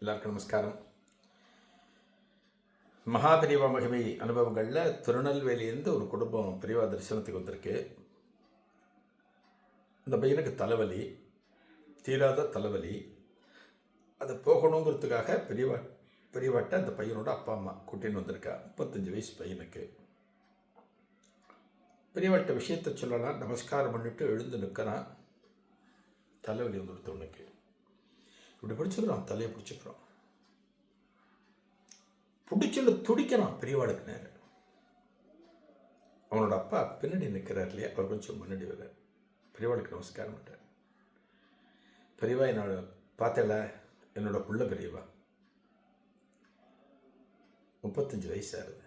எல்லாருக்கும் நமஸ்காரம். மகாபிரிவா மகிமை அனுபவங்களில் திருநெல்வேலியிலேருந்து ஒரு குடும்பம் பிரிவா தரிசனத்துக்கு வந்திருக்கு. இந்த பையனுக்கு தலைவலி தீராத தலைவலி. அது போகணுங்கிறதுக்காக பெரியவா பெரியவாட்ட அந்த பையனோட அப்பா அம்மா கூட்டின்னு வந்திருக்கா. முப்பத்தஞ்சு வயசு பையனுக்கு. பெரியவாட்ட விஷயத்தை சொல்லலாம். நமஸ்காரம் பண்ணிட்டு எழுந்து நிற்கிறான். தலைவலி வந்து ஒருத்தவனுக்கு. இப்படி பிடிச்சிக்கிறோம் தலையை பிடிச்சிக்கிறோம் பிடிச்சிட்டு துடிக்கிறான் பெரியவாளுக்கு நேரம் அவனோட அப்பா பின்னாடி நிற்கிறார் இல்லையா? அவர் கொஞ்சம் முன்னாடி வர்றார். பெரியவாளுக்கு நமஸ்காரம் பண்ணுறார் பெரியவா என்னோட பார்த்தல என்னோட புள்ள பெரியவா. முப்பத்தஞ்சு வயசாகுது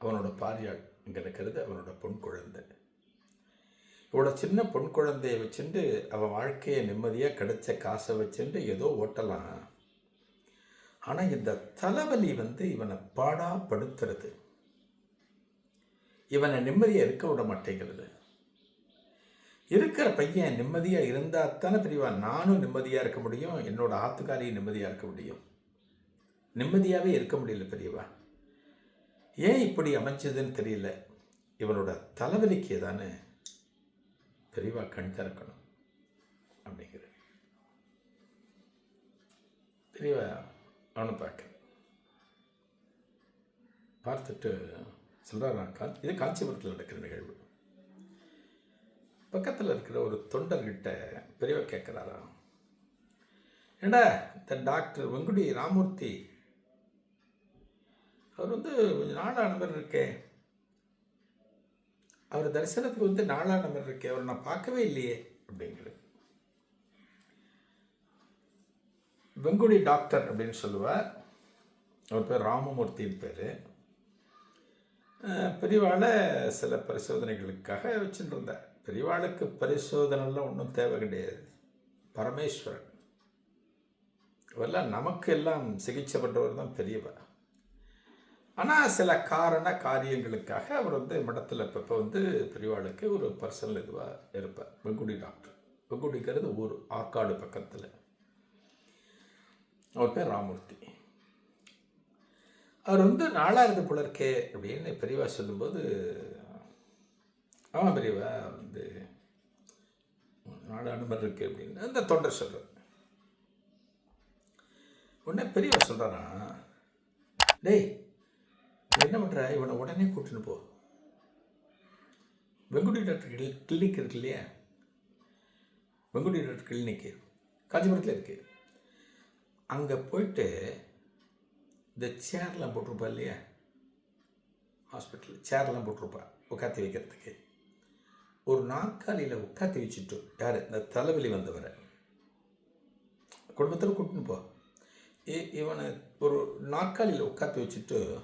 அவனோட பாரியாள் இங்கே இருக்கிறது அவனோட பொன் குழந்தை. இவ்வளோ சின்ன பொன் குழந்தையை வச்சுட்டு அவன் வாழ்க்கையை நிம்மதியாக கிடைச்ச காசை வச்சுட்டு ஏதோ ஓட்டலாம். ஆனால் இந்த தலைவலி வந்து இவனை பாடாப்படுத்துறது. இவனை நிம்மதியாக இருக்க விட மாட்டேங்கிறது. இருக்கிற பையன் நிம்மதியாக இருந்தால் தானே பிரிவா நானும் நிம்மதியாக இருக்க முடியும் என்னோட ஆத்துக்காரியும் நிம்மதியாக இருக்க முடியும். நிம்மதியாகவே இருக்க முடியல பெரியவா ஏன் இப்படி அமைச்சதுன்னு தெரியல. இவனோட தலைவலிக்கு தானே தெளிவாக கண் திறக்கணும் அப்படிங்கிற தெளிவாக அவனை பார்க்க. பார்த்துட்டு சொல்கிறான் கா இது காஞ்சிபுரத்தில் நடக்கிற நிகழ்வு. பக்கத்தில் இருக்கிற ஒரு தொண்டர்கிட்ட பெரியவா கேட்குறாரா ஏண்டா இந்த டாக்டர் வெங்குடி ராமூர்த்தி? அவர் வந்து கொஞ்சம் நாளான மாதிரி இருக்கே. அவர் தரிசனத்துக்கு வந்து நாளான மாதிரி இருக்கே அவர் நான் பார்க்கவே இல்லையே அப்படிங்கிறது. வெங்குடி டாக்டர் அப்படின்னு சொல்லுவார். அவர் பேர் ராமமூர்த்தின்னு பேர். பெரியவாளை சில பரிசோதனைகளுக்காக வச்சுருந்தார். பெரியவாளுக்கு பரிசோதனைலாம் ஒன்றும் தேவை கிடையாது. பரமேஸ்வரன். இவெல்லாம் நமக்கு எல்லாம் சிகிச்சை பண்ணுறவர் தான் பெரியவர். ஆனால் சில காரண காரியங்களுக்காக அவர் வந்து மடத்தில் இப்போ வந்து பெரியவாளுக்கு ஒரு பர்சனல் இதுவாக இருப்பார். வெங்குடி டாக்டர் வெங்குடிங்கிறது ஊர் ஆற்காடு பக்கத்தில். அவர் பேர் ராமூர்த்தி. அவர் வந்து நாலாயிரத்து புலர்க்கே அப்படின்னு பெரியவா சொல்லும்போது ஆமாம் பெரியவா வந்து நாலு அனுமதி இருக்கு அப்படின்னு அந்த தொண்டர் சொல்கிறார் உடனே பெரியவா சொல்கிறாரா டேய் என்ன பண்ணுற இவனை உடனே கூட்டின்னு போ. வெங்குடி டாக்டர் கிளி- கிளினிக் இருக்கு இல்லையா? வெங்குடி டாக்டர் கிளினிக்கு காஞ்சிபுரத்தில் இருக்கு. அங்கே போயிட்டு இந்த சேர்லாம் போட்டிருப்பா இல்லையா? ஹாஸ்பிட்டல் சேர்லாம் போட்டிருப்பா உட்காத்தி வைக்கிறதுக்கு. ஒரு நாற்காலியில் உட்காத்தி வச்சுட்டு யார்? இந்த தலைவலி வந்தவரை. குடும்பத்தில் கூட்டின்னு போ. இவனை ஒரு நாற்காலியில் உட்காத்தி வச்சுட்டு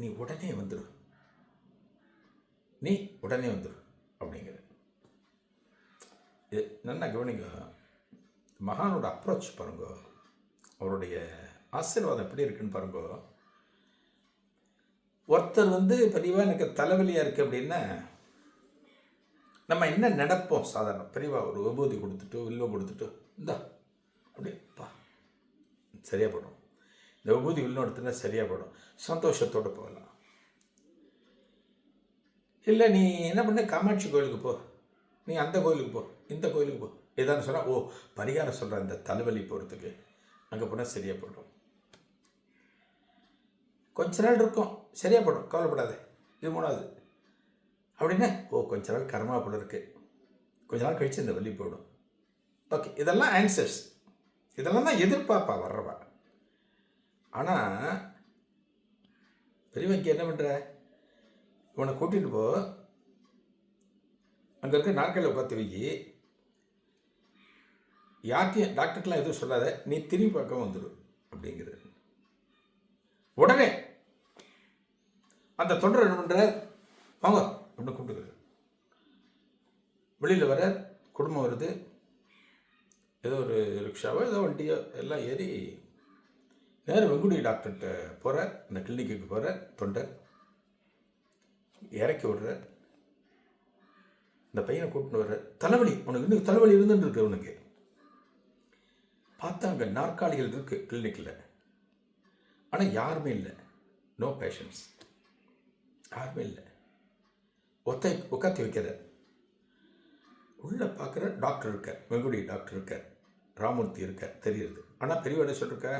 நீ உடனே வந்துடு நீ உடனே வந்துடு அப்படிங்கிற இது நல்லா கவனிங்க. மகானோட அப்ரோச் பாருங்க. அவருடைய ஆசீர்வாதம் எப்படி இருக்குன்னு பாருங்க. ஒருத்தர் வந்து பெரியவா எனக்கு தலைவலியாக இருக்குது அப்படின்னா நம்ம என்ன நடப்போம் சாதாரண பெரியவா ஒரு விபூதி கொடுத்துட்டோ வில்வம் கொடுத்துட்டோ இந்தா அப்படியே பா. சரியாக போடும் இந்த விபூதி சரியாக போடும் சந்தோஷத்தோடு போகலாம். இல்லை நீ என்ன பண்ண? காமாட்சி கோயிலுக்கு போ. நீ அந்த கோயிலுக்கு போ. இந்த கோயிலுக்கு போ. ஏதான்னு சொன்னால் ஓ பரிகாரம் சொல்கிற இந்த தலைவலி போகிறதுக்கு அங்கே போனால் சரியாக போயிடும் கொஞ்ச நாள் இருக்கும். சரியாக போடும் கவலைப்படாத. இது மூணாவது. அப்படின்னா ஓ கொஞ்ச நாள் கர்மா போல இருக்கு. கொஞ்ச நாள் கழித்து இந்த வலி போயிடும். ஓகே இதெல்லாம் ஆன்சர்ஸ் இதெல்லாம் தான் எதிர்பார்ப்பா வர்றவா. ஆனால் பெரியவங்க என்ன பண்ணுற இவனை கூட்டிகிட்டு போ. அங்கே இருக்க நாட்களில் உட்காந்து வைக்கி யார்ட்டையும் டாக்டர்க்கெலாம் எதுவும் சொல்லாத. நீ திரும்பி பார்க்க வந்துடும் அப்படிங்கிறது உடனே அந்த தொண்டர் என்ன பண்ணுறார் வாங்க அப்படின்னு கூப்பிட்டுக்கிறார். வெளியில் வர குடும்பம் வருது. ஏதோ ஒரு ரிக்ஷாவோ ஏதோ வண்டியோ எல்லாம் ஏறி நேரம் வெங்குடி டாக்டர்கிட்ட போகிறார் அந்த கிளினிக்கு போகிறார் தொண்டர் இறக்கி விடுறார். இந்த பையனை கூட்டிட்டு வர்ற தலைவலி உனக்கு இன்னும் தலைவலி இருந்துட்டு இருக்கு உனக்கு. பார்த்தா அங்கே நாற்காலிகள் இருக்குது கிளினிக்கில் ஆனால் யாருமே இல்லை. நோ பேஷன்ஸ் யாருமே இல்லை. ஒத்தை உட்காத்தி வைக்கிற உள்ளே பார்க்குற டாக்டர் இருக்க வெங்குடி டாக்டர் இருக்க ராமூர்த்தி இருக்க தெரியுது. ஆனால் பெரியவ என்ன சொல்லிருக்க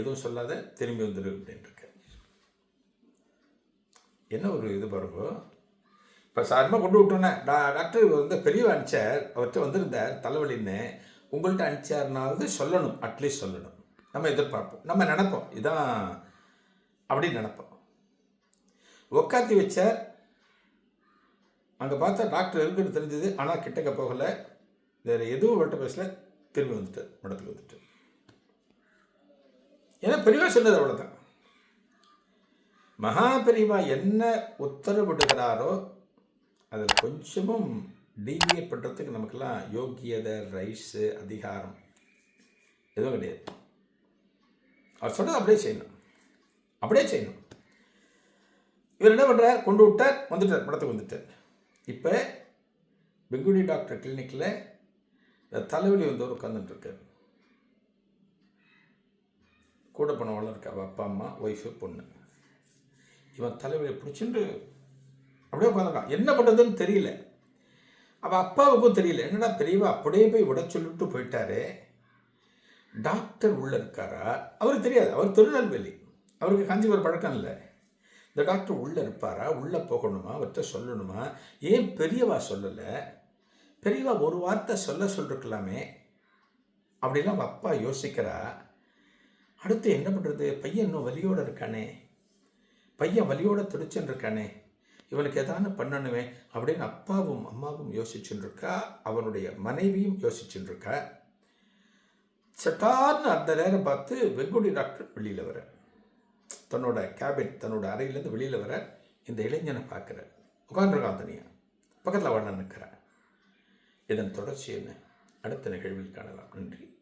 எதுவும் சொல்லாத திரும்பி வந்துடு அப்படின்ட்டு என்ன ஒரு இது பாருங்க. இப்போ சாதாரணமாக கொண்டு விட்டோன்னே டா டாக்டர் வந்து பெரியவ அனுப்பிச்சார் அவர்கிட்ட வந்திருந்தார் தலைவலின்னு. உங்கள்கிட்ட அனுப்பிச்சாருனாவது சொல்லணும் அட்லீஸ்ட் சொல்லணும். நம்ம எதிர்பார்ப்போம். நம்ம நினப்போம். இதான் அப்படின்னு நினப்போம். உக்காத்தி வச்சார். அங்கே பார்த்தா டாக்டர் இருக்குன்னு தெரிஞ்சது ஆனால் கிட்டக்க போகலை. வேறு எதுவும் அவர்கிட்ட பேசல. திரும்பி வந்துட்டு மடத்துக்கு வந்துட்டு. ஏன்னா பெரியவா சொன்னது அவ்வளோதான் மகா பெரியவா என்ன உத்தரவிடுகிறாரோ அதில் கொஞ்சமும் டீவியேட் பண்ணுறதுக்கு நமக்கெல்லாம் யோக்கியதை ரைட்ஸு அதிகாரம் எதுவும் கிடையாது. அவர் சொன்னது அப்படியே செய்யணும். அப்படியே செய்யணும். இவர் என்ன பண்ணுறார் கொண்டு விட்டார் வந்துட்டார் படத்துக்கு வந்துட்டார். இப்போ பெங்குடி டாக்டர் கிளினிக்கில் தலைவலி வந்தவர் உட்காந்துட்டுருக்கார் கூட போனவளும் இருக்கா அவள் அப்பா அம்மா ஒய்ஃபு பொண்ணு. இவன் தலைவலியை பிடிச்சிட்டு அப்படியே உட்காந்துருக்கான் என்ன பண்ணுறதுன்னு தெரியல. அவள் அப்பாவுக்கும் தெரியல. என்னடா பெரியவா அப்படியே போய் விட சொல்லிட்டு போயிட்டாரு. டாக்டர் உள்ளே இருக்காரா? அவருக்கு தெரியாது. அவர் திருநெல்வேலி. அவருக்கு காஞ்சிபுரம் பழக்கம் இல்லை. இந்த டாக்டர் உள்ளே இருப்பாரா? உள்ளே போகணுமா? அவர்கிட்ட சொல்லணுமா? ஏன் பெரியவா சொல்லலை? பெரியவா ஒரு வார்த்தை சொல்ல சொல்லிருக்கலாமே. அப்படிலாம் அவள் அப்பா யோசிக்கிறா. அடுத்து என்ன பண்ணுறது பையன் இன்னும் வலியோடு இருக்கானே. பையன் வலியோட துடிச்சுன்னு இருக்கானே. இவனுக்கு எதானு பண்ணணுமே? அப்படின்னு அப்பாவும் அம்மாவும் யோசிச்சுட்டு இருக்கா? அவனுடைய மனைவியும் யோசிச்சுட்டு இருக்கா? சட்டார்னு அந்த நேரம் பார்த்து வெங்குடி டாக்டர் வெளியில் வர தன்னோட கேபின் தன்னோட அறையிலேருந்து வெளியில் வர இந்த இளைஞனை பார்க்குற உட்காந்துருக்கான் தனியாக பக்கத்தில் அவன் நிற்கிறான் இதன் தொடர்ச்சி என்ன? அடுத்த நிகழ்வில் காணலாம். நன்றி.